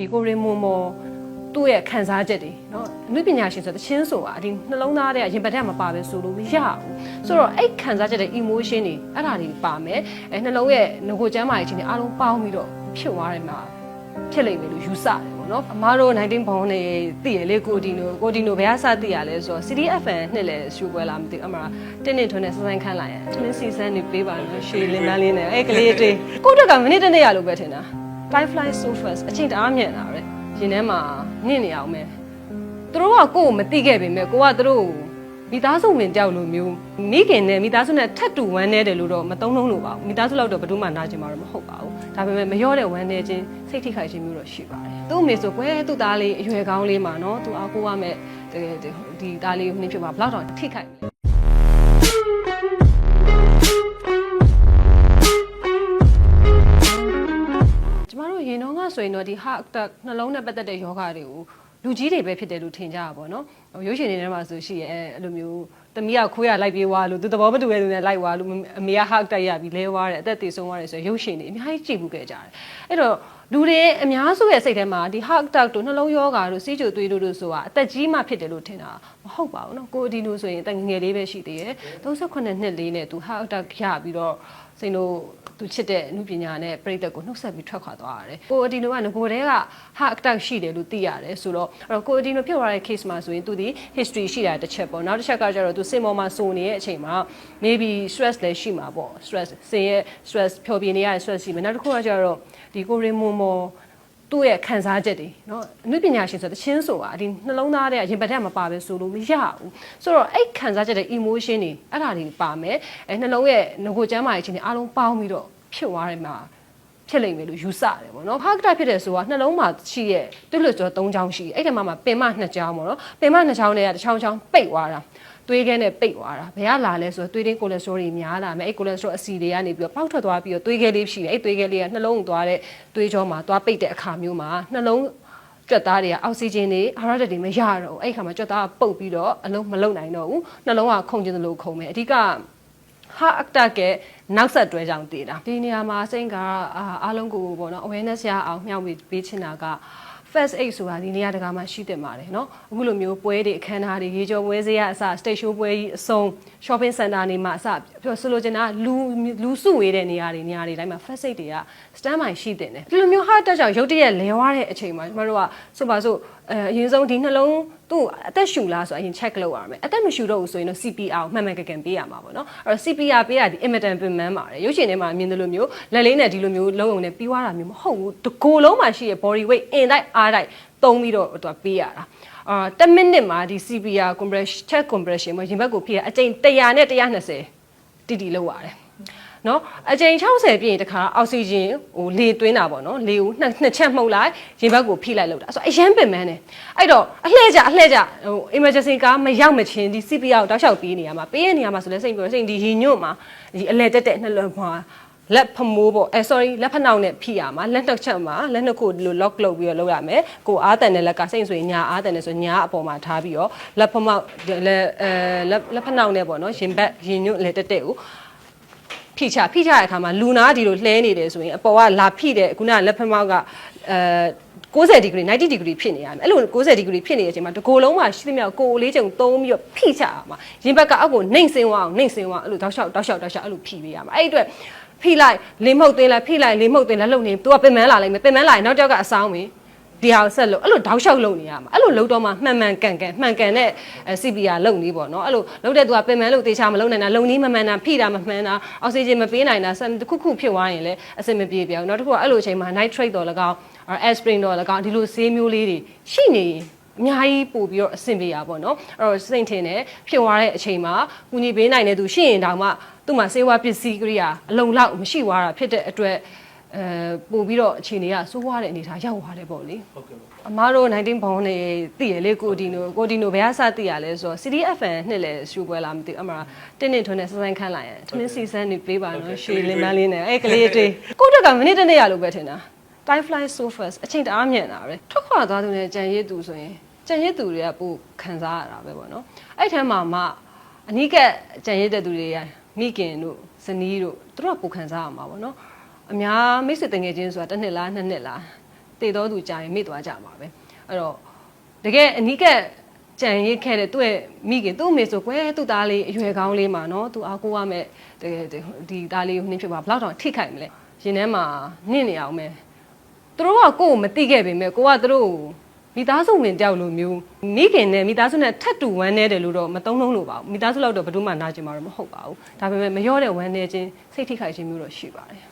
ဒီကိုရီမွန်မော်သူ့ရဲ့ခံစားချက်တွေเนาะအနုပညာရှင်ဆိုတဲ့ချင်းဆိုတာဒီနှလုံးသားထဲကရင်ပတ်ထက်မပါပဲဆိုလို့မရဘူးဆိုတော့အဲ့ခံစားချက်တွေ emotion တွေအဲ့ဒါတွေပါမယ်အဲနှလုံးရဲ့ငကိုကျမ်းမာရေးချင်းတွေအားလုံးပေါင်းပြီးတော့ဖြစ်သွားတယ်မှာဖြစ်လိမ့်မယ်လို့ယူဆတယ်ပေါ့နော်အမားတို့19ဘောင်းနေတည်ရလေကိုဒီနိုကိုဒီနိုဘယ်ကစတည်ရလဲဆိုတော့ CDFN နှစ်လဲရှူပွဲလာမသိဘူးအမတင်းတင်းထွန်းနဲ့စစမ်းခန်းလာရင်ထမင်းစီစမ်းနေပေးပါလို့ရှေလင်းမန်းလေးနဲ့အဲ့ကလေးတွေကိုတက်ကမနစ်တနေ့ရလို့ပဲထင်တာ fly fly so fast အချိန်တအားမြန်တာပဲရင်ထဲမှာနင့်နေအောင်မယ်သူတို့ကကိုယ့်ကိုမသိခဲ့ပေမဲ့ကိုကသူတို့ကိုမိသားစုဝင်တယောက်လိုမျိုးမိခင်နဲ့မိသားစုနဲ့ထပ်တူဝမ်းနေတယ်လို့တော့မသုံးလုံးလို့ပါဘူးမိသားစုလောက်တော့ဘယ်သူမှနားကျင်မှာတော့မဟုတ်ပါဘူးဒါပေမဲ့မလျော့တဲ့ဝမ်းနေခြင်းစိတ်ထိခိုက်ခြင်းမျိုးတော့ရှိပါတယ်သူ့အမေဆိုကွယ်သူ့သားလေးအရွယ်ကောင်းလေးမှာနော်သူအားကိုးရမဲ့တကယ်ဒီသားလေးကိုနှိမ့်ဖြစ်ပါဘလောက်တော့ထိခိုက်မလဲ ဆိုရင်တော့ဒီ heart attack နှလုံးနဲ့ပတ်သက်တဲ့ယောဂတွေကိုလူကြီးတွေပဲဖြစ်တယ်လို့ထင်ကြတာပေါ့နော်ဟိုရုပ်ရှင်တွေထဲမှာဆိုရှိရဲအဲ့လိုမျိုးတမီးကခွေးရလိုက်ပြေးသွားလို့သူသဘောမတူတဲ့လူနဲ့လိုက်သွားလို့အမေက heart attack ရပြီးလဲသွားတယ်အသက်သေဆုံးသွားတယ်ဆိုရင်ရုပ်ရှင်တွေအများကြီးကြည့်ဘူးခဲ့ကြတယ်အဲ့တော့လူတွေအများစုရဲ့စိတ်ထဲမှာဒီ heart attack တို့နှလုံးယောဂါတို့စီးချိုသွေးတို့တို့ဆိုတာအသက်ကြီးမှဖြစ်တယ်လို့ထင်တာမဟုတ်ပါဘူးနော်ကိုဒီလိုဆိုရင်အသက်ငယ်လေးပဲရှိသေးတယ်38နှစ်လေးနဲ့သူ heart attack ရပြီးတော့ စိတ်လို့သူချစ်တဲ့အမှုပညာနဲ့ပြိတ္တကိုနှုတ်ဆက်ပြီးထွက်ခွာသွားရတယ်။ကိုအဒီနိုကငကိုတဲက heart attack ရှိတယ်လို့သိရတယ်ဆိုတော့အဲ့တော့ကိုအဒီနိုဖြစ်သွားတဲ့ case မှာဆိုရင်သူဒီ history ရှိတာတစ်ချက်ပေါ့နောက်တစ်ချက်ကကျတော့သူစင်ပေါ်မှာစုံနေတဲ့အချိန်မှာ maybe stress လည်းရှိမှာပေါ့ stress စင်ရဲ့ stress ဖြောပြနေရတဲ့ stress ရှိမယ်နောက်တစ်ခုကကျတော့ဒီကိုရီမွန်မော် သူ့ရဲ့ခံစားချက်တွေเนาะအနုပညာရှင်ဆိုတဲ့ချင်းဆိုတာဒီနှလုံးသားထဲကရင်ပတ်ထက်မပါပဲဆိုလို့မရဘူးဆိုတော့အဲ့ခံစားချက်တွေ emotion တွေအဲ့ဒါတွေပါမယ်အဲနှလုံးရဲ့ငကိုကျမ်းမာရေးချင်းတွေအားလုံးပေါင်းပြီးတော့ဖြစ်သွားတယ်မှာဖြစ်လိမ့်မယ်လို့ယူဆတယ်ပေါ့နော်ဖာကတာဖြစ်တယ်ဆိုတာနှလုံးမှာရှိရဲ့တွလွတ်ကျော်၃ချောင်းရှိအဲ့ဒီမှာမှာပင်မနှစ်ချောင်းပေါ့နော်ပင်မနှစ်ချောင်းတွေကတစ်ချောင်းချောင်းပိတ်သွားတာ သွေးခဲနဲ့ပိတ်သွားတာဘယ်ကလာလဲဆိုတော့သွေးတင်းကိုလက်စထရောတွေများလာမယ်အဲ့ကိုလက်စထရောအဆီတွေကနေပြီးတော့ပေါက်ထွက်သွားပြီးတော့သွေးခဲလေးရှိတယ်အဲ့သွေးခဲလေးကနှလုံးကိုသွားတဲ့သွေးကြောမှာသွားပိတ်တဲ့အခါမျိုးမှာနှလုံးကြွက်သားတွေကအောက်ဆီဂျင်တွေအာရဒတ်တွေမရတော့ဘူးအဲ့ခါမှာကြွက်သားကပုတ်ပြီးတော့အလုံးမလုံနိုင်တော့ဘူးနှလုံးကခုန်ကျင်သလိုခုန်မယ်အဓိကဟာအက်တာကနောက်ဆက်တွဲကြောင့်တည်တာဒီနေရာမှာစိတ်ကအာအားလုံးကိုပေါ့နော် awareness ရအောင်မျှဝေပေးချင်တာက first aid ဆိုတာဒီနေရာတကာမှာရှိတင်ပါတယ်เนาะအခုလိုမျိုးပွဲတွေအခမ်းအနားတွေရေကျော်ပွဲစရာအစ stage show ပွဲကြီးအစုံ shopping center တွေမှာအစပြောဆိုလိုချင်တာလူလူစုဝေးတဲ့နေရာတွေနေရာတွေတိုင်းမှာ first aid တွေက stand by ရှိတင်တယ်ဒီလိုမျိုး heart attack ကြောင့်ရုတ်တရက်လဲသွားတဲ့အချိန်မှာကျမတို့ကဆိုပါစို့အဲအရင်ဆုံးဒီနှလုံး သူ့အသက်ရှူလားဆိုအရင် check လုပ်ရမယ်အသက်မရှူတော့ဘူးဆိုရင်တော့ CPR ကိုမှန်မှန်ကန်ကန်ပေးရမှာပေါ့နော်အဲ့တော့ CPR ပေးရဒီ imitant ပင်မန်းပါတယ်ရုပ်ရှင်ထဲမှာမြင်တယ်လို့မျိုးလက်လေးနဲ့ဒီလိုမျိုးလုံးုံနဲ့ပြီးွားတာမျိုးမဟုတ်ဘူးတကိုယ်လုံးမှာရှိရဲ့ body weight အင်တိုက်အားတိုက်သုံးပြီးတော့သူကပေးရတာအာ10မိနစ်မှာဒီ CPR compression check compression မှာရင်ဘတ်ကိုဖြည့်ရအကြိမ်100နဲ့120တီတီလောက်ရတယ် နော်အကြိမ်60ပြည့်ရင်တခါအောက်ဆီဂျင်ဟိုလေသွင်းတာပေါ့နော်လေကိုနှစ်နှစ်ချက်မှုတ်လိုက်ရင်ဘတ်ကိုဖိလိုက်လောက်တာအဲ့ဆိုအရန်ပင်မန်းတယ်အဲ့တော့အလှည့်ကြအလှည့်ကြဟို emergency ကားမရောက်မချင်းဒီ CPR ကိုတောက်လျှောက်ပေးနေရမှာပေးရနေရမှာဆိုလဲစိတ်ပြောစိတ်ဒီရင်ညွတ်မှာဒီအလဲတက်တက်နှလုံးမှာလက်ဖမိုးပေါ့အဲ sorry လက်ဖနှောက်နဲ့ဖိရမှာလက်နှစ်ချက်မှာလက်နှစ်ခုဒီလို lock လုပ်ပြီးတော့လုပ်ရမယ်ကိုအားတန်တဲ့လက်ကစိတ်ဆိုရင်ညာအားတန်တယ်ဆိုညာအပေါ်မှာထားပြီးတော့လက်ဖမောက်လက်အဲလက်လက်ဖနှောက်နဲ့ပေါ့နော်ရင်ဘတ်ရင်ညွတ်လဲတက်တက်ကို ဖိချဖိချတဲ့အခါမှာလူနာဒီလိုလှဲနေတယ်ဆိုရင်အပေါ်ကလာဖိတဲ့ခုနကလက်ဖမောက်ကအဲ90ဒီဂရီ90ဒီဂရီဖြစ်နေရမယ်အဲ့လို90ဒီဂရီဖြစ်နေတဲ့အချိန်မှာတကိုယ်လုံးမှာရှိသမျှကိုယ်လေးချိန်သုံးပြီးတော့ဖိချရမှာရင်ဘက်ကအောက်ကိုနှိမ့်စင်းသွားအောင်နှိမ့်စင်းသွားအဲ့လိုတောက်လျှောက်တောက်လျှောက်တောက်လျှောက်အဲ့လိုဖိပေးရမှာအဲ့ဒီအတွက်ဖိလိုက်လင်းမှုတ်သွင်းလိုက်ဖိလိုက်လင်းမှုတ်သွင်းလိုက်လှုပ်နေ तू ကပင်မန်းလာလိုက်မယ်ပင်မန်းလာရင်နောက်တစ်ယောက်ကအဆောင်ဝင် ဒီဟာဆက်လို့အဲ့လိုတောက်လျှောက်လုပ်နေရမှာအဲ့လိုလုပ်တော့မှမှန်မှန်ကန်ကန်မှန်ကန်တဲ့ CPR လုပ်နေပေါ့နော်အဲ့လိုလုပ်တဲ့သူကပင်မလို့တေချာမလုပ်နိုင်တာလုံနီးမမှန်တာဖိတာမမှန်တာအောက်ဆီဂျင်မပေးနိုင်တာဆက်တစ်ခုခုဖြစ်သွားရင်လည်းအဆင်မပြေပြောင်းနောက်တစ်ခုကအဲ့လိုအချိန်မှာ nitrate တော့လကောက် aspirin တော့လကောက်ဒီလိုဆေးမျိုးလေးတွေရှိနေရင်အများကြီးပို့ပြီးတော့အဆင်ပြေတာပေါ့နော်အဲ့တော့စိတ်ထင်တယ်ဖြစ်သွားတဲ့အချိန်မှာကုညီပေးနိုင်တဲ့သူရှိရင်တောင်မှသူ့မှာဆေးဝါးပစ္စည်းကိရိယာအလုံလောက်မရှိသွားတာဖြစ်တဲ့အတွက် အဲပို့ပြီးတော့အခြေအနေကစိုးွားတဲ့အနေအထားရောက်သွားတယ်ပေါ့လေဟုတ်ကဲ့ပါအမားတို့19ဘောင်းနေတည်ရလေကိုဒီနိုကိုဒီနိုဘယ်ကစတည်ရလဲဆိုတော့ CDFN နှစ်လဲရှူပွဲလာမသိဘူးအမတင်းတင်းထွန်းနဲ့စစမ်းခန်းလာရင်ထမင်းစီစမ်းနေပေးပါနော်ရှေလင်းမန်းလေးနဲ့အဲ့ကလေးတွေကိုတက်ကမနစ်တနေ့ရလို့ပဲထင်တာ time fly so fast အချိန်တအားမြန်တာပဲထွက်ခွာသွားသူနဲ့ကြံရည်သူဆိုရင်ကြံရည်သူတွေကပိုခံစားရတာပဲပေါ့နော်အဲ့ထမ်းမှာမှအနိကကြံရည်တဲ့သူတွေကမိခင်တို့ဇနီးတို့သူတို့ကပိုခံစားရမှာပေါ့နော် အများမိတ်ဆွေတငယ်ချင်းဆိုတာတစ်နှစ်လားနှစ်နှစ်လားတည်တော်သူကြာရင်မေ့သွားကြမှာပဲအဲ့တော့တကယ်အနိကကြံရစ်ခဲ့တဲ့သူ့ရဲ့မိခင်သူ့အမေဆိုကွယ်သူ့သားလေးအရွယ်ကောင်းလေးမှာနော်သူအားကိုးရမဲ့တကယ်ဒီသားလေးကိုနှင်းဖြစ်ပါဘယ်လောက်တောင်ထိခိုက်မလဲရင်ထဲမှာနင့်နေအောင်မယ်သူတို့ကကိုယ့်ကိုမသိခဲ့ပေမဲ့ကိုကသူတို့ကိုမိသားစုဝင်တယောက်လိုမျိုးမိခင်နဲ့မိသားစုနဲ့ထပ်တူဝမ်းနေတယ်လို့တော့မသုံးလုံးလို့ပါဘူးမိသားစုလောက်တော့ဘယ်သူမှနာကျင်မှာတော့မဟုတ်ပါဘူးဒါပေမဲ့မရောတဲ့ဝမ်းနေခြင်းစိတ်ထိခိုက်ခြင်းမျိုးတော့ရှိပါတယ်